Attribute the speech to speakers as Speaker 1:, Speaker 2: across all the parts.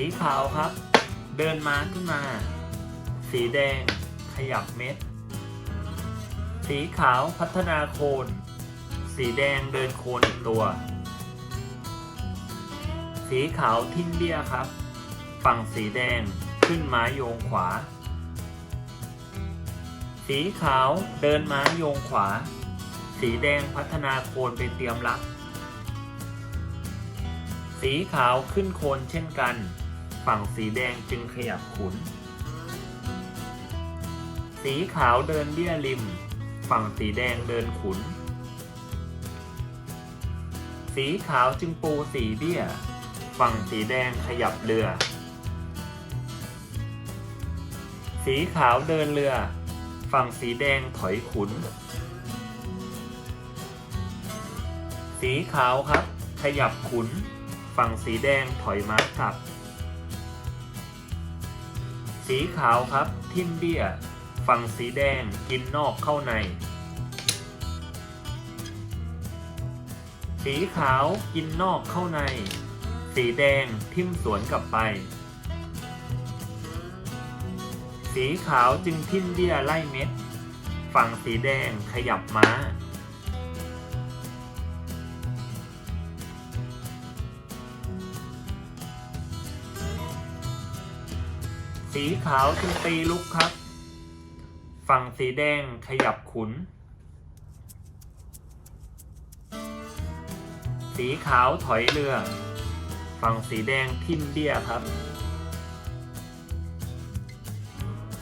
Speaker 1: สีขาวครับ เดินม้าขึ้นมา สีแดงขยับเม็ด สีขาวพัฒนาโคน สีแดงเดินโคนอีกตัว สีขาวทิ้งเบี้ยครับ ฝั่งสีแดงขึ้นม้าโยงขวา สีขาวเดินม้าโยงขวา สีแดงพัฒนาโคนไปเตรียมรับสีขาวขึ้นโคนเช่นกัน ฝั่งสีแดงจึงขยับขุน สีขาวเดินเบี้ยริม ฝั่งสีแดงเดินขุน สีขาวจึงปูสีเบี้ย ฝั่งสีแดงขยับเรือ สีขาวเดินเรือ ฝั่งสีแดงถอยขุน สีขาวครับ ขยับขุน ฝั่งสีแดงถอยม้ากลับ สีขาวครับ ทิมเบี้ย ฝั่งสีแดงกินนอกเข้าใน สีขาวกินนอกเข้าใน สีแดงทิมสวนกลับไป สีขาวจึงทิ่มเบี้ยไล่เม็ด ฝั่งสีแดงขยับม้า สีขาวจึงตีลุกครับ ฝั่งสีแดงขยับขุน สีขาวถอยเรือ ฝั่งสีแดงทิ่มเบี้ยครับ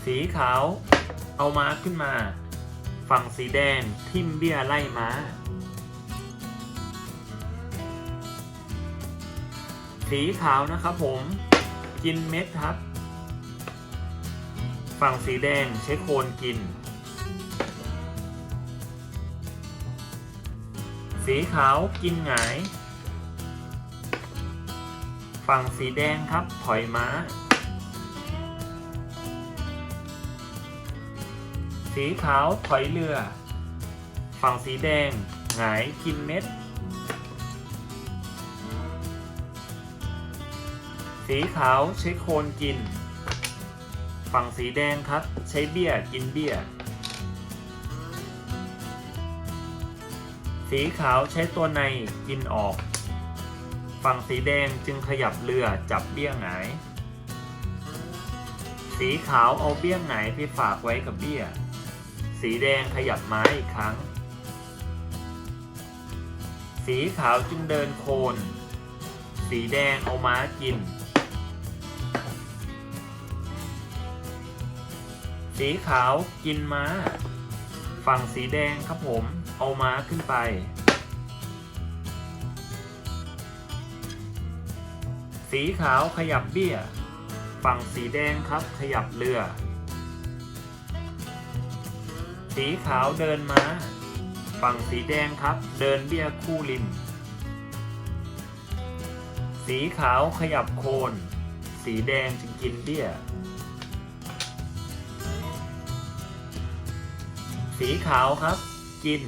Speaker 1: สีขาวเอาม้าขึ้นมา ฝั่งสีแดงทิ่มเบี้ยไล่ม้า สีขาวนะครับผมกินเม็ดครับ ฝั่งสีแดงใช้โคนกิน สีขาวกินหงาย ฝั่งสีแดงครับถอยม้า สีขาวถอยเรือ ฝั่งสีแดงหงายกินเม็ด สีขาวใช้โคนกิน ฝั่งสีแดงครับ ใช้เบี้ยกินเบี้ย สีขาวใช้ตัวในกินออก ฝั่งสีแดงจึงขยับเรือจับเบี้ยหงาย สีขาวเอาเบี้ยหงายไปฝากไว้กับเบี้ย สีแดงขยับไม้อีกครั้ง สีขาวจึงเดินโคน สีแดงเอาม้ากิน สีขาวกินม้า ฝั่งสีแดงครับผม เอาม้าขึ้นไป สีขาวขยับเบี้ย ฝั่งสีแดงครับขยับเรือ สีขาวเดินม้า ฝั่งสีแดงครับ เดินเบี้ยคู่ริม สีขาวขยับโคน สีแดงจึงกินเบี้ย สีขาวครับ กิน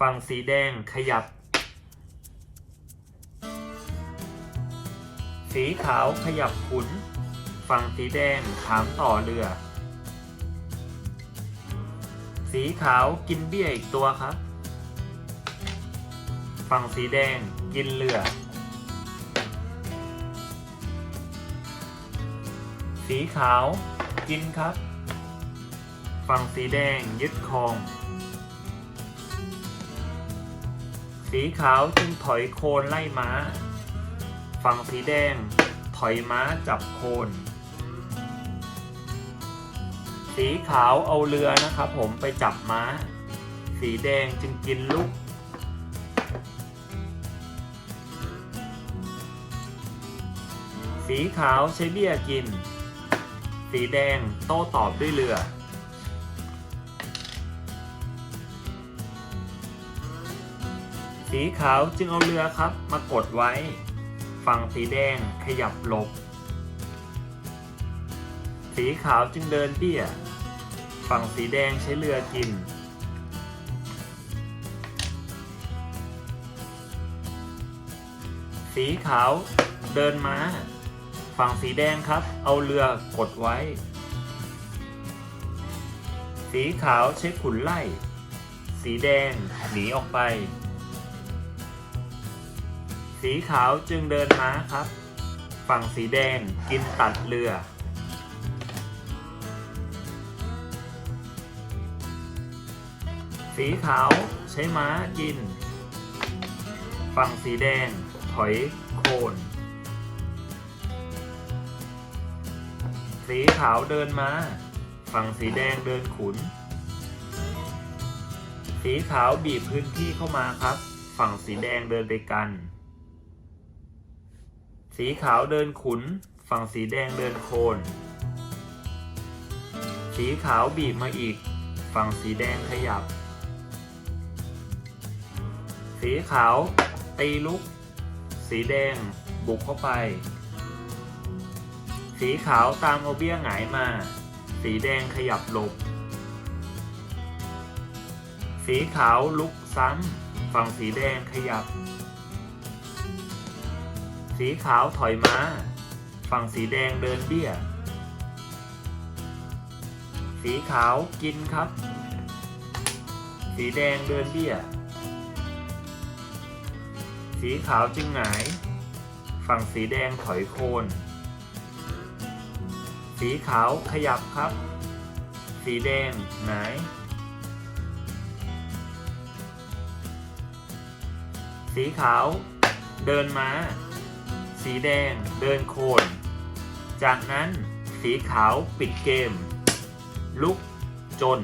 Speaker 1: ฝั่งสีแดงขยับ สีขาวขยับขุน ฝั่งสีแดงถามต่อเรือ สีขาวกินเบี้ยอีกตัวครับ ฝั่งสีแดงกินเรือ สีขาวกินครับ ฝั่งสีแดงยึดครอง สีขาวจึงถอยโคนไล่ม้า ฝั่งสีแดงถอยม้าจับโคน สีขาวเอาเรือนะครับผมไปจับม้า สีแดงจึงกินลูกสีขาวใช้เบี้ยกิน สีแดงโต้ตอบด้วยเรือ สีขาวจึงเอาเรือครับ มากดไว้ ฝั่งสีแดงขยับหลบ สีขาวจึงเดินเบี้ย ฝั่งสีแดงใช้เรือกิน สีขาวเดินมา ฝั่งสีแดงครับ เอาเรือกดไว้ สีขาวเช็คขุนไล่ สีแดงหนีออกไป สีขาวจึงเดินม้าครับ ฝั่งสีแดงกินตัดเรือ สีขาวใช้ม้ากิน ฝั่งสีแดงถอยโคน สีขาวเดินมาฝั่งสีแดงเดินขุน สีขาวบีบพื้นที่เข้ามาครับ ฝั่งสีแดงเดินไปกัน สีขาวเดินขุน ฝั่งสีแดงเดินโคน สีขาวบีบมาอีก ฝั่งสีแดงขยับ สีขาวตีลุก สีแดงบุกเข้าไป สีขาวตามเอาเบี้ยหงายมา สีแดงขยับหลบ สีขาวลุกซ้ำ ฝั่งสีแดงขยับ สีขาวถอยมาฝั่งสีแดงเดินเบี้ย สีขาวกินครับ สีแดงเดินเบี้ย สีขาวจึงหงาย ฝั่งสีแดงถอยโคน สีขาวขยับครับ สีแดงหงายสีขาว เดินมา สีแดงเดินโคน จากนั้นสีขาวปิดเกม ลุกจน